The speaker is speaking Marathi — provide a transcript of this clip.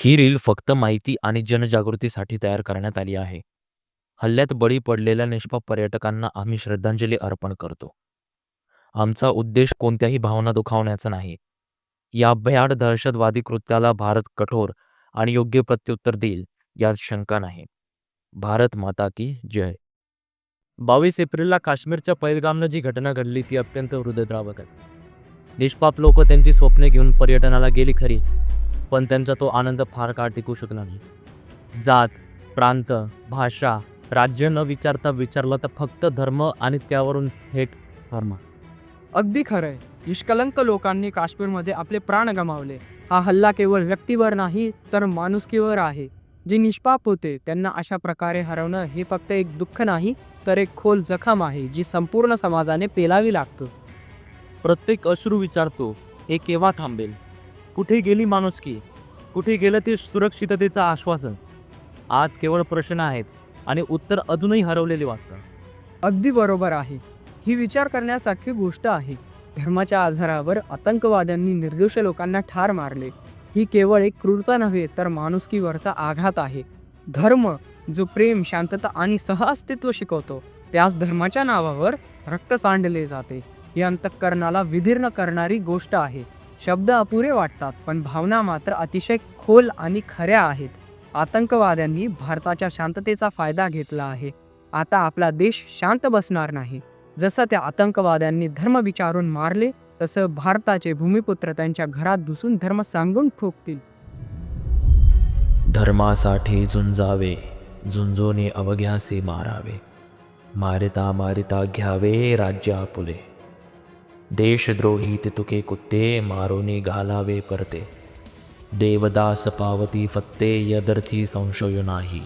ही रील फक्त माहिती आणि जनजागृतीसाठी तयार करण्यात आली आहे. हल्ल्यात बळी पडलेल्या निष्पाप पर्यटकांना आम्ही श्रद्धांजली अर्पण करतो. आमचा उद्देश कोणत्याही भावना दुखावण्याचा नाही. या भयाड दहशतवादी कृत्याला भारत कठोर आणि योग्य प्रत्युत्तर देईल यात शंका नाही. भारत माता की जय. बावीस एप्रिलला काश्मीरच्या पैलगामनं जी घटना घडली ती अत्यंत हृदयद्रावक आहे. निष्पाप लोक त्यांची स्वप्ने घेऊन पर्यटनाला गेली खरी. पण त्यांचा तो आनंद फार काळ टिकू शकला नाही. जात प्रांत भाषा राज्य न विचारता विचारलं तर फक्त धर्म आणि त्यावरून थेट धर्म. अगदी खरंय. निष्कलंक लोकांनी काश्मीरमध्ये आपले प्राण गमावले. हा हल्ला केवळ व्यक्तीवर नाही तर माणुसकीवर आहे. जे निष्पाप होते त्यांना अशा प्रकारे हरवणं हे फक्त एक दुःख नाही तर एक खोल जखम आहे जी संपूर्ण समाजाने पेलावी लागतो. प्रत्येक अश्रू विचारतो हे केव्हा थांबेल? कुठे गेली माणुसकी कुठे गेलं ते सुरक्षिततेचं आश्वासन. आज केवळ प्रश्न आहेत आणि उत्तर अजूनही हरवलेले वाटतं. अगदी बरोबर आहे. ही विचार करण्यासारखी गोष्ट आहे. धर्माच्या आधारावर आतंकवाद्यांनी निर्दोष लोकांना ठार मारले. ही केवळ एक क्रूरता नव्हे तर माणुसकीवरचा आघात आहे. धर्म जो प्रेम शांतता आणि सहअस्तित्व शिकवतो त्याच धर्माच्या नावावर रक्त सांडले जाते. ही अंतःकरणाला विदीर्ण करणारी गोष्ट आहे. शब्द अपुरे वाटतात पण भावना मात्र अतिशय खोल आणि खऱ्या आहेत. आतंकवाद्यांनी भारताच्या शांततेचा फायदा घेतला आहे. आता आपला देश शांत बसणार नाही. जसं त्या आतंकवाद्यांनी धर्म विचारून मारले तसं भारताचे भूमिपुत्र त्यांच्या घरात घुसून धर्म सांगून ठोकतील. धर्मासाठी झुंजावे झुंजोने अवघ्यासे मारावे. मारिता मारिता घ्यावे राज्य आपुले देशद्रोही ते तुके कुत्ते मारोनी घालावे परते देवदास पावती फत्ते यदर्थी संशय नाही